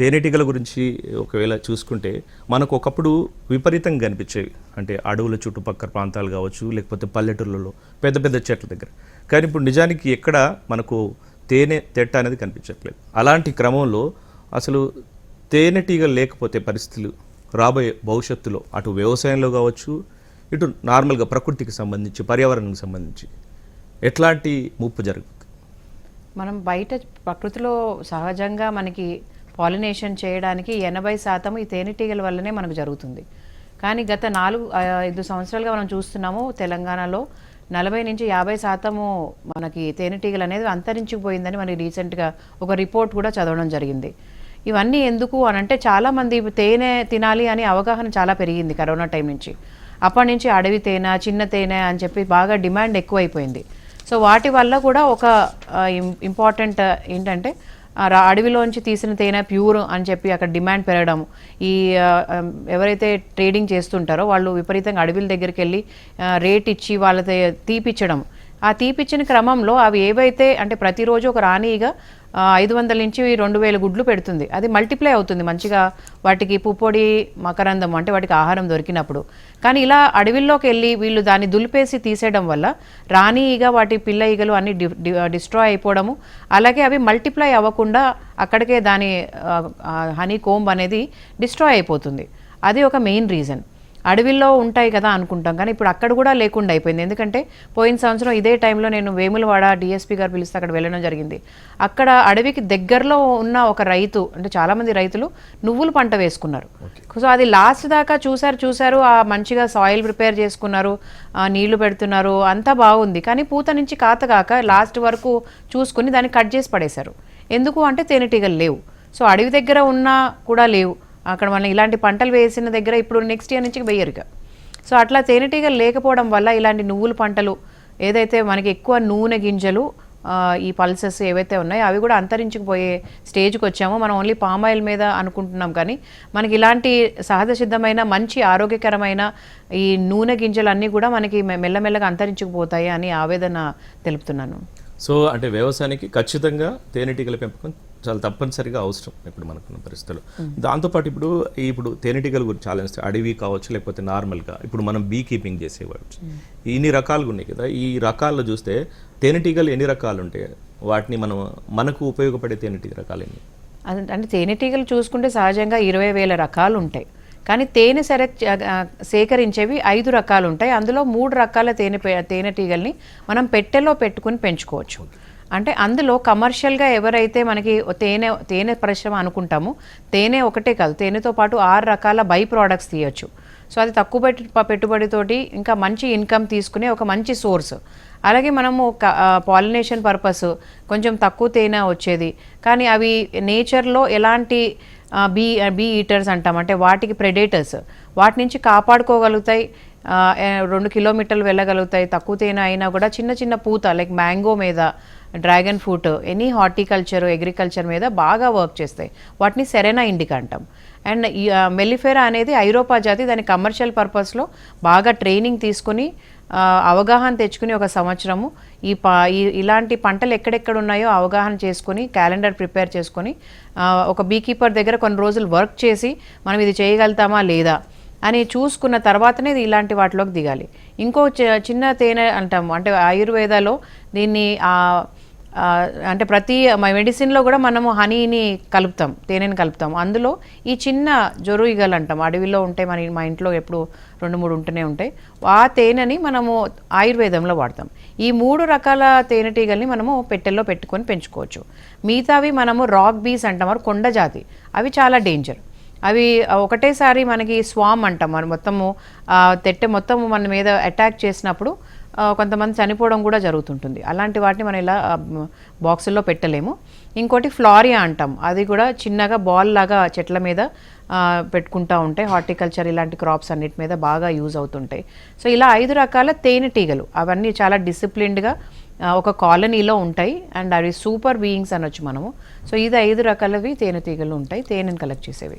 తేనెటీగల గురించి ఒకవేళ చూసుకుంటే మనకు ఒకప్పుడు విపరీతంగా కనిపించేవి. అంటే అడవుల చుట్టుపక్కల ప్రాంతాలు కావచ్చు లేకపోతే పల్లెటూళ్ళలో పెద్ద పెద్ద చెట్ల దగ్గర. కానీ ఇప్పుడు నిజానికి ఎక్కడ మనకు తేనె తెట్ట అనేది కనిపించట్లేదు. అలాంటి క్రమంలో అసలు తేనెటీగలు లేకపోతే పరిస్థితులు రాబోయే భవిష్యత్తులో అటు వ్యవసాయంలో కావచ్చు ఇటు నార్మల్గా ప్రకృతికి సంబంధించి పర్యావరణానికి సంబంధించి ఎట్లాంటి ముప్పు జరుగుతుంది మనం బయట ప్రకృతిలో సహజంగా మనకి పాలినేషన్ చేయడానికి ఎనభై శాతం ఈ తేనెటీగల వల్లనే మనకు జరుగుతుంది. కానీ గత నాలుగు ఐదు సంవత్సరాలుగా మనం చూస్తున్నాము తెలంగాణలో నలభై నుంచి యాభై శాతము మనకి తేనెటీగలు అనేది అంతరించిపోయిందని మనకి రీసెంట్గా ఒక రిపోర్ట్ కూడా చదవడం జరిగింది. ఇవన్నీ ఎందుకు అని అంటే చాలామంది తేనె తినాలి అని అవగాహన చాలా పెరిగింది కరోనా టైం నుంచి. అప్పటి నుంచి అడవి తేనె చిన్న తేనె అని చెప్పి బాగా డిమాండ్ ఎక్కువైపోయింది. సో వాటి వల్ల కూడా ఒక ఇంపార్టెంట్ ఏంటంటే అడవిలోంచి తీసిన తేనె ప్యూర్ అని చెప్పి అక్కడ డిమాండ్ పెరగడం ఈ ఎవరైతే ట్రేడింగ్ చేస్తుంటారో వాళ్ళు విపరీతంగా అడవిల దగ్గరికి వెళ్ళి రేట్ ఇచ్చి వాళ్ళతో తీపిచ్చడం ఆ తీపిచ్చిన క్రమంలో అవి ఏవైతే అంటే ప్రతిరోజు ఒక రాణిగా ఐదు వందల నుంచి రెండు వేల గుడ్లు పెడుతుంది. అది మల్టిప్లై అవుతుంది మంచిగా వాటికి పుప్పొడి మకరందం అంటే వాటికి ఆహారం దొరికినప్పుడు. కానీ ఇలా అడవిల్లోకి వెళ్ళి వీళ్ళు దాన్ని దులిపేసి తీసేయడం వల్ల రాణి ఈగ వాటి పిల్ల ఈగలు అన్ని డిస్ట్రాయ్ అయిపోవడము అలాగే అవి మల్టిప్లై అవ్వకుండా అక్కడికే దాని హనీ కోంబ్ అనేది డిస్ట్రాయ్ అయిపోతుంది. అది ఒక మెయిన్ రీజన్. అడవిల్లో ఉంటాయి కదా అనుకుంటాం. కానీ ఇప్పుడు అక్కడ కూడా లేకుండా అయిపోయింది. ఎందుకంటే పోయిన సంవత్సరం ఇదే టైంలో నేను వేములవాడ డిఎస్పీ గారు పిలిస్తే అక్కడ వెళ్ళడం జరిగింది. అక్కడ అడవికి దగ్గరలో ఉన్న ఒక రైతు అంటే చాలామంది రైతులు నువ్వులు పంట వేసుకున్నారు. సో అది లాస్ట్ దాకా చూసారు చూసారు ఆ మంచిగా సాయిల్ ప్రిపేర్ చేసుకున్నారు నీళ్ళు పెడుతున్నారు అంతా బాగుంది. కానీ పూత నుంచి కాత కాక లాస్ట్ వరకు చూసుకుని దాన్ని కట్ చేసి పడేశారు. ఎందుకు అంటే తేనెటీగలు లేవు. సో అడవి దగ్గర ఉన్నా కూడా లేవు. అక్కడ మనం ఇలాంటి పంటలు వేసిన దగ్గర ఇప్పుడు నెక్స్ట్ ఇయర్ నుంచి వెయ్యరు ఇక. సో అట్లా తేనెటీగలు లేకపోవడం వల్ల ఇలాంటి నువ్వుల పంటలు ఏదైతే మనకి ఎక్కువ నూనె గింజలు ఈ పల్సెస్ ఏవైతే ఉన్నాయో అవి కూడా అంతరించుకుపోయే స్టేజ్కి వచ్చామో. మనం ఓన్లీ పామ్ ఆయిల్ మీద అనుకుంటున్నాం కానీ మనకి ఇలాంటి సహజ సిద్ధమైన మంచి ఆరోగ్యకరమైన ఈ నూనె గింజలు అన్నీ కూడా మనకి మెల్లమెల్లగా అంతరించుకుపోతాయి అని ఆవేదన తెలుపుతున్నాను. సో అంటే వ్యవసాయానికి ఖచ్చితంగా తేనెటీగల పెంపకం చాలా తప్పనిసరిగా అవసరం ఇప్పుడు మనకున్న పరిస్థితుల్లో. దాంతోపాటు ఇప్పుడు ఇప్పుడు తేనెటీగల గురించి ఆలోచిస్తే అడవి కావచ్చు లేకపోతే నార్మల్గా ఇప్పుడు మనం బీ కీపింగ్ చేసేవాడు ఇన్ని రకాలుగా ఉన్నాయి కదా. ఈ రకాల్లో చూస్తే తేనెటీగలు ఎన్ని రకాలు ఉంటాయి వాటిని మనం మనకు ఉపయోగపడే తేనెటీగ రకాలు ఎన్ని? అంటే తేనెటీగలు చూసుకుంటే సహజంగా ఇరవై వేల రకాలు ఉంటాయి. కానీ తేనె సెలెక్ట్ సేకరించేవి ఐదు రకాలు ఉంటాయి. అందులో మూడు రకాల తేనె తేనెటీగల్ని మనం పెట్టెలో పెట్టుకుని పెంచుకోవచ్చు. అంటే అందులో కమర్షియల్గా ఎవరైతే మనకి తేనె తేనె పరిశ్రమ అనుకుంటామో తేనె ఒకటే కాదు తేనెతో పాటు ఆరు రకాల బై ప్రోడక్ట్స్ తీయొచ్చు. సో అది తక్కువ పెట్టి పెట్టుబడితోటి ఇంకా మంచి ఇన్కమ్ తీసుకునే ఒక మంచి సోర్స్. అలాగే మనము పాలినేషన్ పర్పస్ కొంచెం తక్కువ తేనె వచ్చేది. కానీ అవి నేచర్లో ఎలాంటి బీ బీ ఈటర్స్ అంటాం అంటే వాటికి ప్రెడేటర్స్. వాటి నుంచి కాపాడుకోగలుగుతాయి రెండు కిలోమీటర్లు వెళ్ళగలుగుతాయి. తక్కువ తేనె అయినా కూడా చిన్న చిన్న పూత లైక్ మ్యాంగో మీద dragon fruit any horticulture agriculture మీద బాగా వర్క్ చేస్తాయి. వాటిని సెరెనా ఇండికా అంటాం. అండ్ మెల్లిఫెరా అనేది ఐరోపా జాతి దాని కమర్షియల్ పర్పస్లో బాగా ట్రైనింగ్ తీసుకుని అవగాహన తెచ్చుకుని ఒక సంవత్సరము ఈ పా ఈ ఇలాంటి పంటలు ఎక్కడెక్కడ ఉన్నాయో అవగాహన చేసుకుని క్యాలెండర్ ప్రిపేర్ చేసుకుని ఒక బీ కీపర్ దగ్గర కొన్ని రోజులు వర్క్ చేసి మనం ఇది చేయగలుగుతామా లేదా? అని చూసుకున్న తర్వాతనే ఇది ఇలాంటి వాటిలోకి దిగాలి. ఇంకో చి- చిన్న తేనె అంటాము. అంటే ఆయుర్వేదలో దీన్ని అంటే ప్రతి మెడిసిన్లో కూడా మనము హనీని కలుపుతాం తేనెని కలుపుతాం. అందులో ఈ చిన్న జొరు ఈగలు అంటాం. అడవిలో ఉంటాయి మన మా ఇంట్లో ఎప్పుడు రెండు మూడు ఉంటూనే ఉంటాయి. ఆ తేనెని మనము ఆయుర్వేదంలో వాడతాం. ఈ మూడు రకాల తేనెటీగల్ని మనము పెట్టెల్లో పెట్టుకొని పెంచుకోవచ్చు. మిగతావి మనము రాక్ బీస్ అంటాం. మరి కొండ జాతి. అవి చాలా డేంజర్. అవి ఒకటేసారి మనకి స్వామ్ అంటాం. మనం మొత్తము తెట్టె మొత్తం మన మీద అటాక్ చేసినప్పుడు కొంతమంది చనిపోవడం కూడా జరుగుతుంటుంది. అలాంటి వాటిని మనం ఇలా బాక్సుల్లో పెట్టలేము. ఇంకోటి ఫ్లారియా అంటాం. అది కూడా చిన్నగా బాల్ లాగా చెట్ల మీద పెట్టుకుంటూ పెట్టుకుంటా ఉంటాయి. హార్టికల్చర్ ఇలాంటి క్రాప్స్ అన్నిటి మీద బాగా యూజ్ అవుతుంటాయి. సో ఇలా ఐదు రకాల తేనెటీగలు అవన్నీ చాలా డిసిప్లిన్డ్గా ఒక కాలనీలో ఉంటాయి. అండ్ అవి సూపర్ బీయింగ్స్ అనొచ్చు మనము. సో ఇది ఐదు రకాలవి తేనెటీగలు ఉంటాయి. తేనెను కలెక్ట్ చేసేవి.